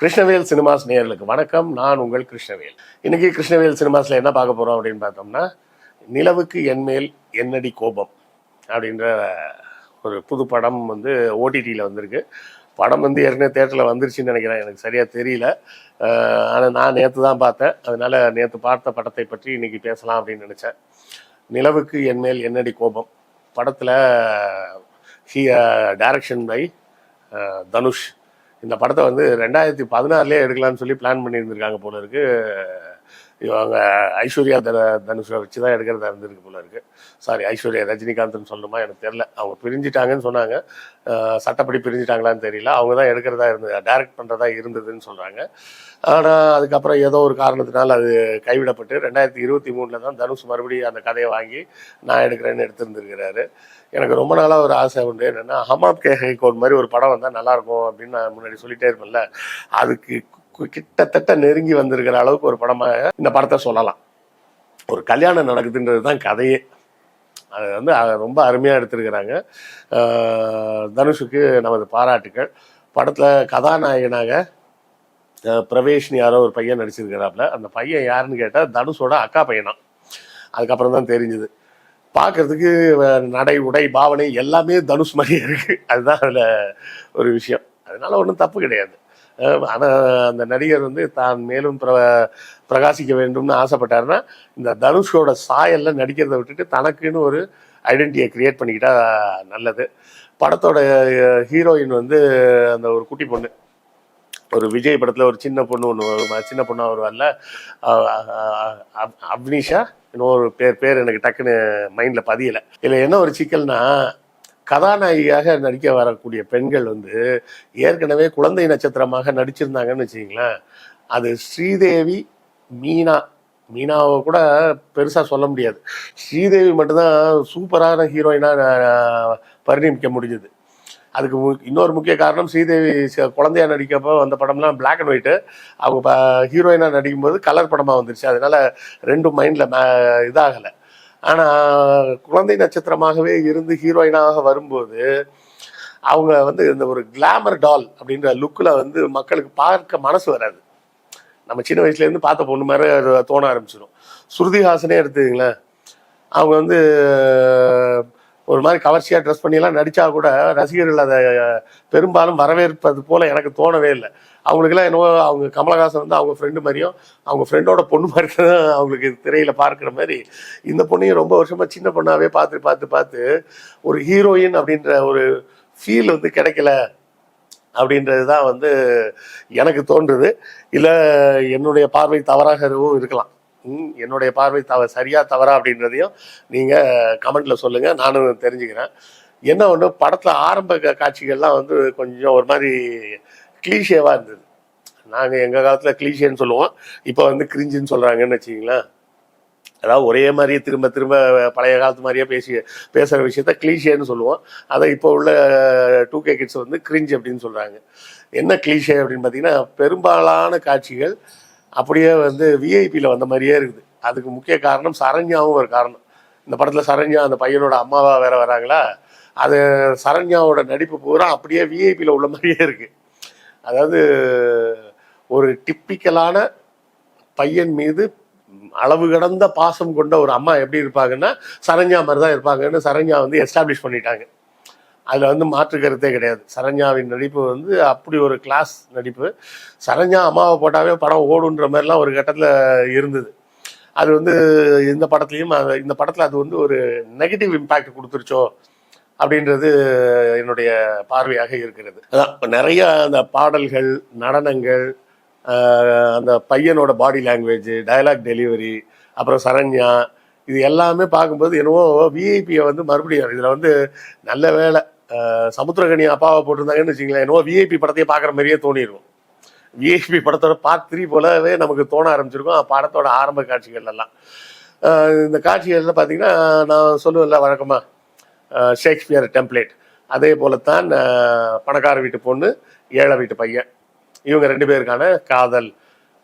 Krishnavel cinemas நேர்களுக்கு வணக்கம். நான் உங்கள் கிருஷ்ணவேல். இன்னைக்கு கிருஷ்ணவேல் சினிமாஸ்ல என்ன பார்க்க போறோம் அப்படின்னு பார்த்தோம்னா நிலவுக்கு என்மேல் என்னடி கோபம் அப்படின்ற ஒரு புது படம் வந்து ஓடிடியில் வந்திருக்கு. படம் வந்து ஏற்கனவே தேட்டரில் வந்துருச்சுன்னு நினைக்கிறேன். எனக்கு சரியாக தெரியல. ஆனால் நான் நேற்று தான் பார்த்தேன். அதனால நேற்று பார்த்த படத்தை பற்றி இன்னைக்கு பேசலாம் அப்படின்னு நினச்சேன். நிலவுக்கு என்மேல் என்னடி கோபம்? படத்தில் ஹி டைரக்ஷன் பை தனுஷ். இந்த படத்தை வந்து ரெண்டாயிரத்தி பதினாறுலேயே எடுக்கலாம்னு சொல்லி பிளான் பண்ணியிருந்திருக்காங்க போல இருக்குது இவங்க ஐஸ்வர்யா தன தனுஷை வச்சு தான் எடுக்கிறதா இருந்திருக்கு போல இருக்கு. சாரி ஐஸ்வர்யா ரஜினிகாந்த்னு சொல்லணுமா? எனக்கு தெரியல. அவங்க பிரிஞ்சிட்டாங்கன்னு சொன்னாங்க. சட்டப்படி பிரிஞ்சிட்டாங்களான்னு தெரியல. அவங்க தான் எடுக்கிறதா இருந்தது. டைரக்ட் பண்ணுறதா இருந்ததுன்னு சொல்கிறாங்க ஆனால் அதுக்கப்புறம் ஏதோ ஒரு காரணத்தினால அது கைவிடப்பட்டு ரெண்டாயிரத்தி இருபத்தி மூணில் தான் தனுஷ் மறுபடியும் அந்த கதையை வாங்கி நான் எடுக்கிறேன்னு எடுத்துருந்துருக்கிறாரு. எனக்கு ரொம்ப நாளாக ஒரு ஆசை உண்டு. என்னென்னா ஹமாப் கே ஹைகோட் மாதிரி ஒரு படம் வந்தால் நல்லாயிருக்கும் அப்படின்னு நான் முன்னாடி சொல்லிட்டே இருப்பேன்ல. அதுக்கு கிட்டத்தட்ட நெருங்கி வந்திருக்கிற அளவுக்கு ஒரு படமாக இந்த படத்தை சொல்லலாம். ஒரு கல்யாணம் நடக்குதுன்றது தான் கதையே. அது வந்து ரொம்ப அருமையாக எடுத்திருக்கிறாங்க. தனுஷுக்கு நமது பாராட்டுக்கள். படத்தில் கதாநாயகனாக அஹ் பிரவேஷ்னு யாரோ ஒரு பையன் நடிச்சிருக்கிறாப்புல அந்த பையன் யாருன்னு கேட்டால் தனுஷோட அக்கா பையனாம். அதுக்கப்புறம் தான் தெரிஞ்சுது. பார்க்கறதுக்கு நடை உடை பாவனை எல்லாமே தனுஷ் மாதிரியே இருக்குது அதுதான் அதில் ஒரு விஷயம். அதனால ஒன்றும் தப்பு கிடையாது. ஆனால் அந்த நடிகர் வந்து தான் மேலும் பிர பிரகாசிக்க வேண்டும்னு ஆசைப்பட்டாருன்னா இந்த தனுஷோட சாயல்ல நடிக்கிறத விட்டுட்டு தனக்குன்னு ஒரு ஐடென்டிட்டியை கிரியேட் பண்ணிக்கிட்டா நல்லது. படத்தோட ஹீரோயின் வந்து அந்த ஒரு குட்டி பொண்ணு. ஒரு விஜய் படத்தில் ஒரு சின்ன பொண்ணு ஒன்று சின்ன பொண்ணாக வருவாள்ல. அஹ் அப்னிஷா? இன்னொரு பேர் பேர் எனக்கு டக்குன்னு மைண்டில் பதியலை. இதில் என்ன ஒரு சிக்கல்னா கதாநாயகியாக நடிக்க வரக்கூடிய பெண்கள் வந்து ஏற்கனவே குழந்தை நட்சத்திரமாக நடிச்சிருந்தாங்கன்னு வச்சிங்களேன் அது ஸ்ரீதேவி மீனா. மீனாவை கூட பெருசாக சொல்ல முடியாது. ஸ்ரீதேவி மட்டும்தான் சூப்பரான ஹீரோயினாக பரிணமிக்க முடிஞ்சது. அதுக்கு மு- இன்னொரு முக்கிய காரணம் ஸ்ரீதேவி ச- குழந்தையா நடிக்கப்போ அந்த படம்லாம் பிளாக் அண்ட் ஒயிட்டு அவங்க ஹீரோயினாக நடிக்கும்போது கலர் படமாக வந்துருச்சு. அதனால ரெண்டும் மைண்டில் இதாகலை. ஆனால் குழந்தை நட்சத்திரமாகவே இருந்து ஹீரோயினாக வரும்போது அவங்க வந்து இந்த ஒரு கிளாமர் டால் அப்படின்ற லுக்கில் வந்து மக்களுக்கு பார்க்க மனசு வராது. நம்ம சின்ன வயசுலேருந்து பார்த்த பொண்ணு மாதிரி அது தோண ஆரம்பிச்சிடும் ஸ்ருதிஹாசனே எடுத்துங்களேன் அவங்க வந்து ஒரு மாதிரி கவர்ச்சியாக ட்ரெஸ் பண்ணியெல்லாம் நடித்தா கூட ரசிகர்கள் அதை பெரும்பாலும் வரவேற்பது போல் எனக்கு தோணவே இல்லை. அவங்களுக்கெல்லாம் என்னவோ அவங்க கமலஹாசன் வந்து அவங்க ஃப்ரெண்டு மாதிரியும் அவங்க ஃப்ரெண்டோட பொண்ணு மாதிரி தான் அவங்களுக்கு திரையில் பார்க்குற மாதிரி இந்த பொண்ணையும் ரொம்ப வருஷமாக சின்ன பொண்ணாகவே பார்த்து பார்த்து பார்த்து ஒரு ஹீரோயின் அப்படின்ற ஒரு ஃபீல் வந்து கிடைக்கல அப்படின்றது தான் வந்து எனக்கு தோன்றுது. இல்லை என்னுடைய பார்வை தவறாகவும் இருக்கலாம். என்னுடைய பார்வை தவ சரியா தவறா அப்படின்றதையும் நீங்கள் கமெண்டில் சொல்லுங்கள் நானும் தெரிஞ்சுக்கிறேன். என்ன ஒன்று படத்தில் ஆரம்ப காட்சிகள்லாம் வந்து கொஞ்சம் ஒரு மாதிரி கிளீஷேவாக இருந்தது. நாங்கள் எங்கள் காலத்தில் கிளீஷேன்னு சொல்லுவோம். இப்போ வந்து கிரிஞ்சுன்னு சொல்கிறாங்கன்னு வச்சிங்களேன் அதாவது ஒரே மாதிரியே திரும்ப திரும்ப பழைய காலத்து மாதிரியே பேசி பேசுகிற விஷயத்த கிளீஷேன்னு சொல்லுவோம். அதை இப்போ உள்ள டூ கே கிட்ஸ் வந்து கிரிஞ்ச் அப்படின்னு சொல்கிறாங்க என்ன கிளீஷே அப்படின்னு பார்த்தீங்கன்னா பெரும்பாலான காட்சிகள் அப்படியே வந்து விஐபியில் வந்த மாதிரியே இருக்குது. அதுக்கு முக்கிய காரணம் சரண்யாவும் ஒரு காரணம். இந்த படத்தில் சரண்யா அந்த பையனோட அம்மாவா வேற வராங்களா? அது சரண்யாவோட நடிப்பு பூரா அப்படியே விஐபியில் உள்ள மாதிரியே இருக்கு. அதாவது ஒரு டிப்பிக்கலான பையன் மீது அளவு கடந்த பாசம் கொண்ட ஒரு அம்மா எப்படி இருப்பாங்கன்னா சரண்யா மாதிரி தான் இருப்பாங்கன்னு சரண்யா வந்து எஸ்டாப்ளிஷ் பண்ணிட்டாங்க. அதில் வந்து மாற்று கருத்தே கிடையாது. சரண்யாவின் நடிப்பு வந்து அப்படி ஒரு கிளாஸ் நடிப்பு. சரண்யா அம்மாவை போட்டாவே படம் ஓடுன்ற மாதிரிலாம் ஒரு கட்டத்தில் இருந்தது. அது வந்து இந்த படத்துலையும் அது- இந்த படத்தில் அது வந்து ஒரு நெகட்டிவ் இம்பேக்ட் கொடுத்துருச்சோ அப்படின்றது என்னுடைய பார்வையாக இருக்கிறது. அதான் இப்போ நிறைய அந்த பாடல்கள் நடனங்கள் அந்த பையனோட பாடி லாங்குவேஜ் டயலாக் டெலிவரி அப்புறம் சரண்யா இது எல்லாமே பார்க்கும்போது என்னவோ விஐபியை வந்து மறுபடியும் இதில் வந்து நல்ல வேலை. சமுத்திரகனி அப்பாவை போட்டிருந்தாங்கன்னு வச்சுங்களேன் என்னவோ விஐபி படத்தையே பார்க்குற மாதிரியே தோணிருக்கும் விஐபி படத்தோட பார்ட் த்ரீ போலவே நமக்கு தோண ஆரம்பிச்சிருக்கும். படத்தோட ஆரம்ப காட்சிகள் எல்லாம் இந்த காட்சிகள்லாம் பார்த்தீங்கன்னா நான் சொல்லுவேன்ல வழக்கமாக ஷேக்ஸ்பியர் டெம்ப்ளேட் அதே போலத்தான் ஆஹ் பணக்கார வீட்டு பொண்ணு ஏழை வீட்டு பையன். இவங்க ரெண்டு பேருக்கான காதல்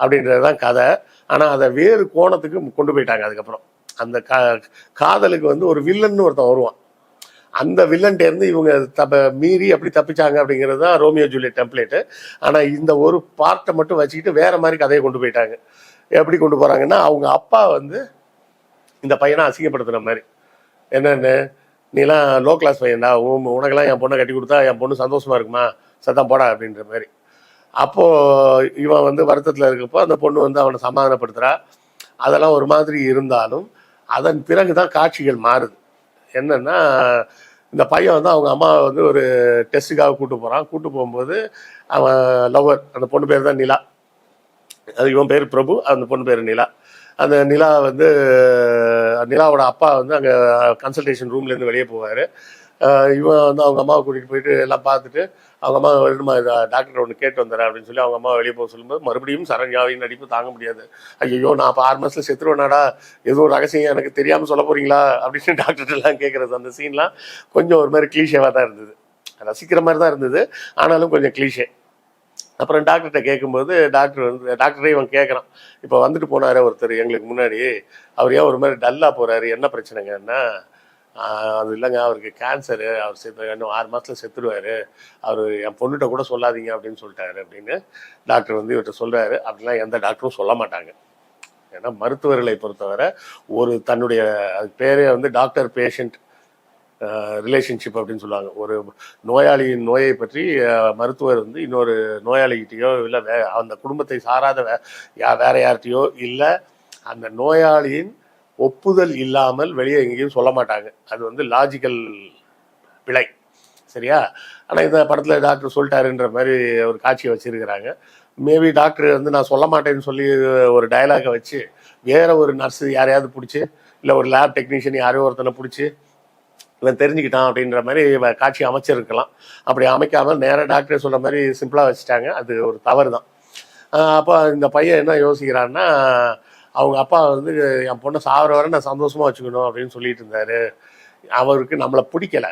அப்படின்றது தான் கதை. ஆனால் அதை வேறு கோணத்துக்கு கொண்டு போயிட்டாங்க அதுக்கப்புறம். அந்த கா காதலுக்கு வந்து ஒரு வில்லன்னு ஒருத்தன் வருவான். அந்த வில்லன்ட்டேருந்து இவங்க தப்ப மீறி அப்படி தப்பிச்சாங்க அப்படிங்கிறது தான் ரோமியோ ஜூலியட் டெம்ப்ளேட்டு ஆனால் இந்த ஒரு பார்ட்டை மட்டும் வச்சுக்கிட்டு வேற மாதிரி கதையை கொண்டு போயிட்டாங்க. எப்படி கொண்டு போகிறாங்கன்னா அவங்க அப்பா வந்து இந்த பையனை அசிங்கப்படுத்துகிற மாதிரி. என்னென்னு? நீலாம் லோ கிளாஸ் பையன்டா. உன் உனக்கெல்லாம் என் பொண்ணை கட்டி கொடுத்தா என் பொண்ணு சந்தோஷமா இருக்குமா? சத்தம் போடா அப்படின்ற மாதிரி. அப்போது இவன் வந்து வருத்தத்தில் இருக்கப்போ அந்த பொண்ணு வந்து அவனை சமாதானப்படுத்துகிறா அதெல்லாம் ஒரு மாதிரி இருந்தாலும் அதன் பிறகு தான் காட்சிகள் மாறுது. என்னன்னா இந்த பையன் வந்து அவங்க அம்மா வந்து ஒரு டெஸ்ட்டுக்காக கூட்டு போகிறான் கூட்டு போகும்போது அவன் லவ்வர். அந்த பொண்ணு பேர் தான் நிலா. அது இவன் பேர் பிரபு அந்த பொண்ணு பேர் நிலா. அந்த நிலா வந்து நிலாவோட அப்பா வந்து அங்கே கன்சல்டேஷன் ரூம்லேருந்து வெளியே போவார். இவன் வந்து அவங்க அம்மாவை கூட்டிகிட்டு போயிட்டு எல்லாம் பார்த்துட்டு அவங்க அம்மா வேணுமா டாக்டர் ஒன்று கேட்டு வந்துடுறேன் அப்படின்னு சொல்லி அவங்க அம்மா வெளியே போக சொல்லும்போது மறுபடியும் சரண்யாவின் நடிப்பு தாங்க முடியாது. ஐயோ நான் இப்போ ஆறு மாதத்தில் செத்துருவேனாடா எதுவும் ரகசியம் எனக்கு தெரியாமல் சொல்ல போகிறீங்களா அப்படின்னு டாக்டர்கிட்டலாம் கேட்குறது அந்த சீன்லாம் கொஞ்சம் ஒரு மாதிரி கிளீஷேவாக தான் இருந்தது. ரசிக்கிற மாதிரி தான் இருந்தது. ஆனாலும் கொஞ்சம் கிளீஷே அப்புறம் டாக்டர்கிட்ட கேட்கும்போது டாக்டர் வந்து டாக்டரே இவன் கேட்குறான் இப்போ வந்துட்டு போனாரு ஒருத்தர் எங்களுக்கு முன்னாடி. அவர் ஏன் ஒரு மாதிரி டல்லாக போகிறாரு என்ன பிரச்சனைங்கன்னா அது இல்லைங்க அவருக்கு கேன்சரு அவர் செத்து இன்னும் ஆறு மாதத்தில் செத்துடுவாரு அவர் என் பொண்ணுகிட்ட கூட சொல்லாதீங்க அப்படின்னு சொல்லிட்டாரு அப்படின்னு டாக்டர் வந்து இவர்கிட்ட சொல்கிறாரு அப்படிலாம் எந்த டாக்டரும் சொல்ல மாட்டாங்க. ஏன்னா மருத்துவர்களை பொறுத்தவரை ஒரு தன்னுடைய அது பேரே வந்து டாக்டர் பேஷண்ட் ரிலேஷன்ஷிப் அப்படின்னு சொல்லுவாங்க. ஒரு நோயாளியின் நோயை பற்றி மருத்துவர் வந்து இன்னொரு நோயாளிகிட்டேயோ இல்லை வே அந்த குடும்பத்தை சாராத வே யா வேற யார்கிட்டையோ இல்லை அந்த நோயாளியின் ஒப்புதல் இல்லாமல் வெளியே எங்கேயும் சொல்ல மாட்டாங்க. அது வந்து லாஜிக்கல் பிழை. சரியா? ஆனால் இந்த படத்தில் டாக்டர் சொல்லிட்டாருன்ற மாதிரி ஒரு காட்சியை வச்சுருக்கிறாங்க. மேபி டாக்டர் வந்து நான் சொல்ல மாட்டேன்னு சொல்லி ஒரு டயலாகை வச்சு வேற ஒரு நர்ஸு யாரையாவது பிடிச்சி இல்லை ஒரு லேப் டெக்னீஷியன் யாரையோ ஒருத்தனை பிடிச்சி இவன் தெரிஞ்சுக்கிட்டான் அப்படின்ற மாதிரி காட்சி அமைச்சிருக்கலாம். அப்படி அமைக்காமல் நேராக டாக்டர் சொல்கிற மாதிரி சிம்பிளாக வச்சுட்டாங்க. அது ஒரு தவறு தான் அப்போ இந்த பையன் என்ன யோசிக்கிறான்னா அவங்க அப்பா வந்து என் பொண்ணை சாவர வரை நான் சந்தோஷமா வச்சுக்கணும் அப்படின்னு சொல்லிட்டு இருந்தாரு. அவருக்கு நம்மளை பிடிக்கல.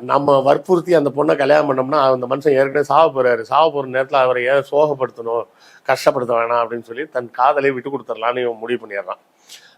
நம்ம வற்புறுத்தி அந்த பொண்ணை கல்யாணம் பண்ணோம்னா அந்த மனுஷன் ஏற்கனவே சாவ போறாரு. சாவ போற நேரத்தில் அவரை ஏன் சோகப்படுத்தணும் கஷ்டப்படுத்த வேணாம் அப்படின்னு சொல்லி தன் காதலை விட்டு கொடுத்துடலான்னு இவன் முடிவு பண்ணிடுறான்.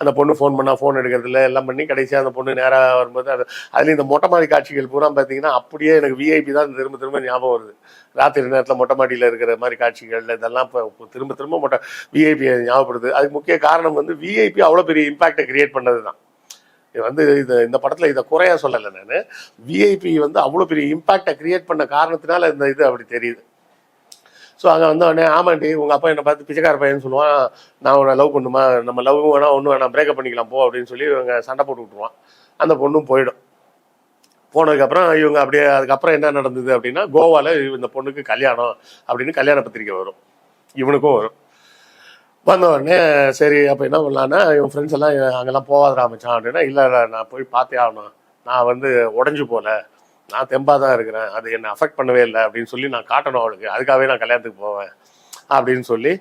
அந்த பொண்ணு ஃபோன் பண்ணால் ஃபோன் எடுக்கிறதுல எல்லாம் பண்ணி கடைசியாக அந்த பொண்ணு நேராக வரும்போது அது அதுலேயும் இந்த மொட்டை மாடி காட்சிகள் பூரா பார்த்தீங்கன்னா அப்படியே எனக்கு விஐபி தான் திரும்ப திரும்ப ஞாபகம் வருது. ராத்திரி நேரத்தில் மொட்டை மாடியில் இருக்கிற மாதிரி காட்சிகள் இதெல்லாம் இப்போ திரும்ப திரும்ப மொட்டை விஐபி ஞாபகப்படுது அதுக்கு முக்கிய காரணம் வந்து விஐபி அவ்வளோ பெரிய இம்பாக்டை கிரியேட் பண்ணது தான் இது வந்து இது இந்த படத்தில் இதை குறையா சொல்லலை நான். விஐபி வந்து அவ்வளோ பெரிய இம்பாக்டை கிரியேட் பண்ண காரணத்தினால இந்த இது அப்படி தெரியுது. ஸோ அங்கே வந்த உடனே ஆமாண்டி உங்கள் அப்பா என்னை பார்த்து பிச்சைக்கார பையன்னு சொல்லுவான் நான் உன்னை லவ் பண்ணுமா நம்ம லவ் வேணா ஒன்றும் வேணாம் பிரேக்கப் பண்ணிக்கலாம் போ அப்படின்னு சொல்லி இவங்க சண்டை போட்டு விட்ருவான் அந்த பொண்ணும் போயிடும். போனதுக்கப்புறம் இவங்க அப்படியே அதுக்கப்புறம் என்ன நடந்தது அப்படின்னா கோவாவில் இந்த பொண்ணுக்கு கல்யாணம் அப்படின்னு கல்யாண பத்திரிக்கை வரும். இவனுக்கும் வரும். வந்த உடனே சரி அப்போ என்ன பண்ணலான்னா இவன் ஃப்ரெண்ட்ஸ் எல்லாம் அங்கெல்லாம் போகாத ஆரம்பிச்சான் அப்படின்னா இல்லை நான் போய் பார்த்தே ஆகணும். நான் வந்து உடஞ்சு போகல நான் தெம்பாக தான் இருக்கிறேன். அது என்னை அஃபெக்ட் பண்ணவே இல்லை அப்படின்னு சொல்லி நான் காட்டணும் அவளுக்கு. அதுக்காகவே நான் கல்யாணத்துக்கு போவேன் அப்படின்னு சொல்லி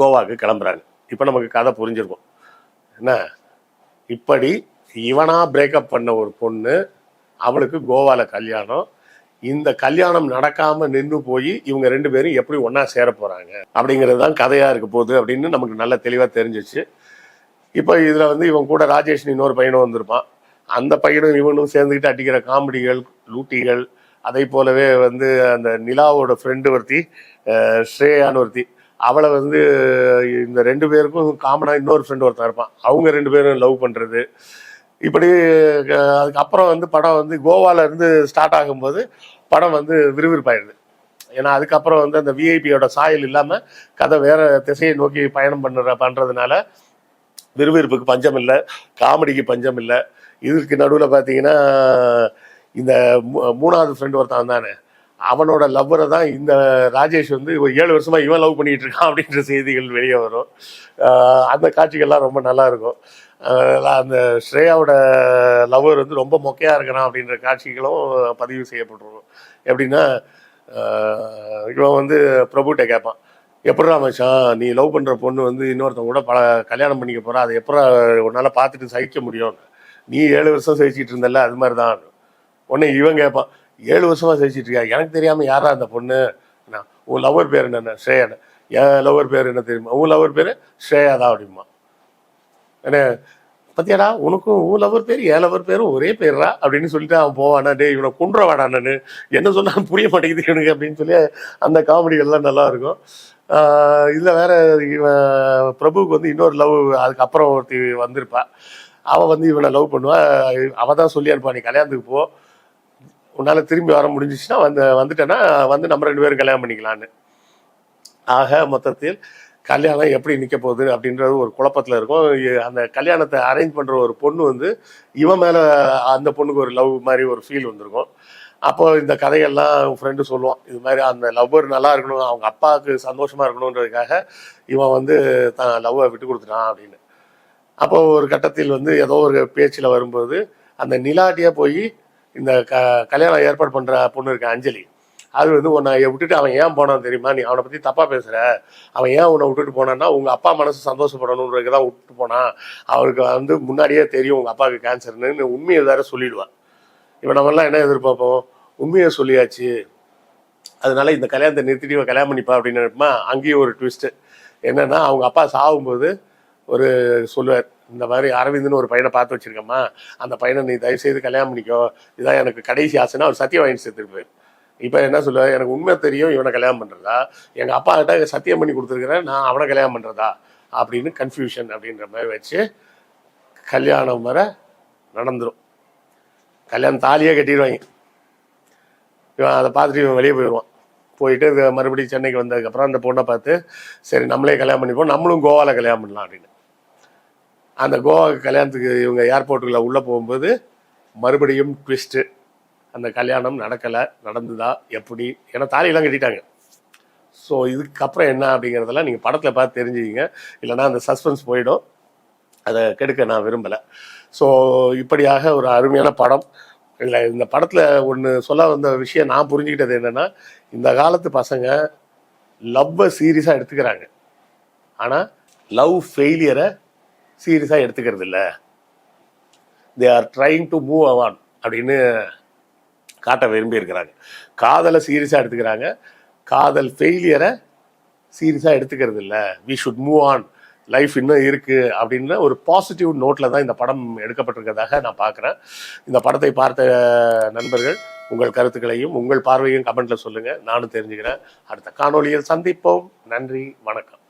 கோவாக்கு கிளம்புறாங்க. இப்போ நமக்கு கதை புரிஞ்சிருக்கும். என்ன? இப்படி இவனா பிரேக்கப் பண்ண ஒரு பொண்ணு அவளுக்கு கோவால கல்யாணம். இந்த கல்யாணம் நடக்காம நின்று போய் இவங்க ரெண்டு பேரும் எப்படி ஒன்னா சேர போறாங்க அப்படிங்கிறது தான் கதையா இருக்க போகுது அப்படின்னு நமக்கு நல்ல தெளிவா தெரிஞ்சிச்சு. இப்போ இதுல வந்து இவன் கூட ராஜேஷ் இன்னொரு பையனும் வந்திருப்பான். அந்த பையனும் இவனும் சேர்ந்துக்கிட்டு அடிக்கிற காமெடிகள் லூட்டிகள் அதை போலவே வந்து அந்த நிலாவோட ஃப்ரெண்டு ஒருத்தி அஹ், ஸ்ரேயான்னு ஒருத்தி. அவளை வந்து இந்த ரெண்டு பேருக்கும் காமனாக இன்னொரு ஃப்ரெண்டு ஒருத்தன் இருப்பான். அவங்க ரெண்டு பேரும் லவ் பண்ணுறது இப்படி அதுக்கப்புறம் வந்து படம் வந்து கோவால இருந்து ஸ்டார்ட் ஆகும்போது படம் வந்து விறுவிறுப்பாயிடுது. ஏன்னா அதுக்கப்புறம் வந்து அந்த விஐபியோட சாயல் இல்லாமல் கதை வேற திசையை நோக்கி பயணம் பண்ணுற பண்றதுனால விறுவிறுப்புக்கு பஞ்சம் இல்லை காமெடிக்கு பஞ்சம் இல்லை. இதுக்கு நடுவில் பார்த்தீங்கன்னா இந்த மூ- மூணாவது ஃப்ரெண்டு ஒருத்தன் தானே அவனோட லவ்வரை தான் இந்த ராஜேஷ் வந்து இவன் ஏழு வருஷமா இவன் லவ் பண்ணிட்டு இருக்கான் அப்படின்ற செய்திகள் வெளியே வரும். அந்த காட்சிகள்லாம் ரொம்ப நல்லா இருக்கும். அந்த ஸ்ரேயாவோட லவ்வர் வந்து ரொம்ப மொக்கையா இருக்கிறான் அப்படின்ற காட்சிகளும் பதிவு செய்யப்பட்டுருக்கும். எப்படின்னா இவன் வந்து பிரபுட்ட கேட்பான் எப்படா மச்சான் நீ லவ் பண்ற பொண்ணு வந்து இன்னொருத்தவங்க கூட பல கல்யாணம் பண்ணிக்க போறா அதை எப்படா உன்னால பார்த்துட்டு சகிக்க முடியும் நீ ஏழு வருஷம் சகிச்சிட்டு இருந்தல்ல அது மாதிரி தான் உடனே இவன் கேட்பான் ஏழு வருஷமா சகிச்சிட்டு இருக்கியா? எனக்கு தெரியாம யாரா அந்த பொண்ணு? நான், உன் லவர் பேர் என்ன ஸ்ரேயா என் லவர் பேர் என்ன தெரியுமா? உன் லவர் பேரு ஸ்ரேயா தான் அப்படிமா என்ன பத்தியாடா உனக்கும் உன் லவர் பேர் என் லவர் பேரும் ஒரே பேர்ரா? அப்படின்னு சொல்லிட்டு அவன் போவானா டே இவனை குன்ற வாடானு என்ன சொன்னாலும் புரிய மாட்டேங்குது இவனுக்கு அப்படின்னு சொல்லி அந்த காமெடிகள்லாம் நல்லா இருக்கும். இதில் வேற இவன் பிரபுவுக்கு வந்து இன்னொரு லவ் அதுக்கப்புறம் ஒருத்தி வந்திருப்பா. அவள் வந்து இவனை லவ் பண்ணுவா. அவ தான் சொல்லி அனுப்பா நீ கல்யாணத்துக்கு போ. உன்னால் திரும்பி வர முடிஞ்சிச்சுன்னா வந்து வந்துட்டேன்னா வந்து நம்ம ரெண்டு பேரும் கல்யாணம் பண்ணிக்கலான்னு ஆக மொத்தத்தில் கல்யாணம் எப்படி நிற்க போகுது அப்படின்றது ஒரு குழப்பத்தில் இருக்கும். அந்த கல்யாணத்தை அரேஞ்ச் பண்ணுற ஒரு பொண்ணு வந்து இவன் மேலே அந்த பொண்ணுக்கு ஒரு லவ் மாதிரி ஒரு ஃபீல் வந்திருக்கும். அப்போ இந்த கதையெல்லாம் ஃப்ரெண்டு சொல்லுவான். இது மாதிரி அந்த லவ்வர் நல்லா இருக்கணும் அவங்க அப்பாவுக்கு சந்தோஷமா இருக்கணுன்றதுக்காக இவன் வந்து தான் லவ்வை விட்டு கொடுத்துட்டான் அப்படின்னு. அப்போ ஒரு கட்டத்தில் வந்து ஏதோ ஒரு பேச்சில் வரும்போது அந்த நிலாட்டியா போய் இந்த க கல்யாணம் ஏற்பாடு பண்ற பொண்ணு இருக்க அஞ்சலி. அது வந்து உன்னை விட்டுட்டு அவன் ஏன் போனான் தெரியுமா? நீ அவனை பத்தி தப்பா பேசுற. அவன் ஏன் உன்னை விட்டுட்டு போனான்னா உங்க அப்பா மனசு சந்தோஷப்படணுன்றதுக்கு தான் விட்டுட்டு போனான். அவருக்கு வந்து முன்னாடியே தெரியும் உங்க அப்பாவுக்கு கேன்சர்னு உண்மையை வேற சொல்லிடுவான் இப்போ நம்மெல்லாம் என்ன எதிர்பார்ப்போம்? உண்மையை சொல்லியாச்சு. அதனால இந்த கல்யாணத்தை நிறுத்திட்டு கல்யாணம் பண்ணிப்பா அப்படின்னு நினைப்போமா? அங்கேயும் ஒரு ட்விஸ்ட் என்னன்னா அவங்க அப்பா சாகும்போது ஒரு சொல்லுவார் இந்த மாதிரி அரவிந்த்னு ஒரு பையனை பார்த்து வச்சிருக்கம்மா. அந்த பையனை நீ தயவு செய்து கல்யாணம் பண்ணிக்கோ. இதான் எனக்கு கடைசி ஆசைன்னா அவர் சத்தியம் வாங்கி சேர்த்துருப்பார் இப்போ என்ன சொல்லுவார்? எனக்கு உண்மை தெரியும் இவனை கல்யாணம் பண்ணுறதா எங்கள் அப்பா கிட்ட சத்தியம் பண்ணி கொடுத்துருக்குறேன் நான் அவனை கல்யாணம் பண்ணுறதா அப்படின்னு கன்ஃபியூஷன் அப்படின்ற மாதிரி வச்சு கல்யாணம் வர நடந்துடும் கல்யாணம் தாலியே கட்டிடுவாங்க. இவன் அதை பார்த்துட்டு இவன் வெளியே போயிடுவான். போயிட்டு மறுபடியும் சென்னைக்கு வந்ததுக்கப்புறம் அந்த பொண்ணை பார்த்து சரி நம்மளே கல்யாணம் பண்ணிப்போம் நம்மளும் கோவாவில் கல்யாணம் பண்ணலாம் அப்படின்னு. அந்த கோவா கல்யாணத்துக்கு இவங்க ஏர்போர்ட்டுக்குள்ளே உள்ளே போகும்போது மறுபடியும் ட்விஸ்ட்டு அந்த கல்யாணம் நடக்கலை நடந்துதா எப்படி? ஏன்னா தாலியெல்லாம் கட்டிட்டாங்க. ஸோ இதுக்கப்புறம் என்ன அப்படிங்கிறதெல்லாம் நீங்கள் படத்தில் பார்த்து தெரிஞ்சுக்கிங்க. இல்லைன்னா அந்த சஸ்பென்ஸ் போயிடும். அதை கெடுக்க நான் விரும்பலை. ஸோ இப்படியாக ஒரு அருமையான படம். இல்லை இந்த படத்தில் ஒன்று சொல்ல வந்த விஷயம் நான் புரிஞ்சுக்கிட்டது என்னென்னா இந்த காலத்து பசங்க லவ்வை சீரியஸாக எடுத்துக்கிறாங்க. ஆனால் லவ் ஃபெயிலியரை சீரியஸாக எடுத்துக்கிறது இல்லை. They are trying to move on அப்படின்னு காட்ட விரும்பி இருக்கிறாங்க. காதலை சீரியஸாக எடுத்துக்கிறாங்க. காதல் ஃபெயிலியரை சீரியஸாக எடுத்துக்கிறது இல்லை. We should move on life இன்னும் இருக்குது அப்படின்னு ஒரு பாசிட்டிவ் நோட்டில் தான் இந்த படம் எடுக்கப்பட்டிருக்கிறதாக நான் பார்க்குறேன். இந்த படத்தை பார்த்த நண்பர்கள் உங்கள் கருத்துக்களையும் உங்கள் பார்வையும் கமெண்ட்ல சொல்லுங்க. நானும் தெரிஞ்சுக்கிறேன். அடுத்த காணொலியில் சந்திப்போம். நன்றி வணக்கம்.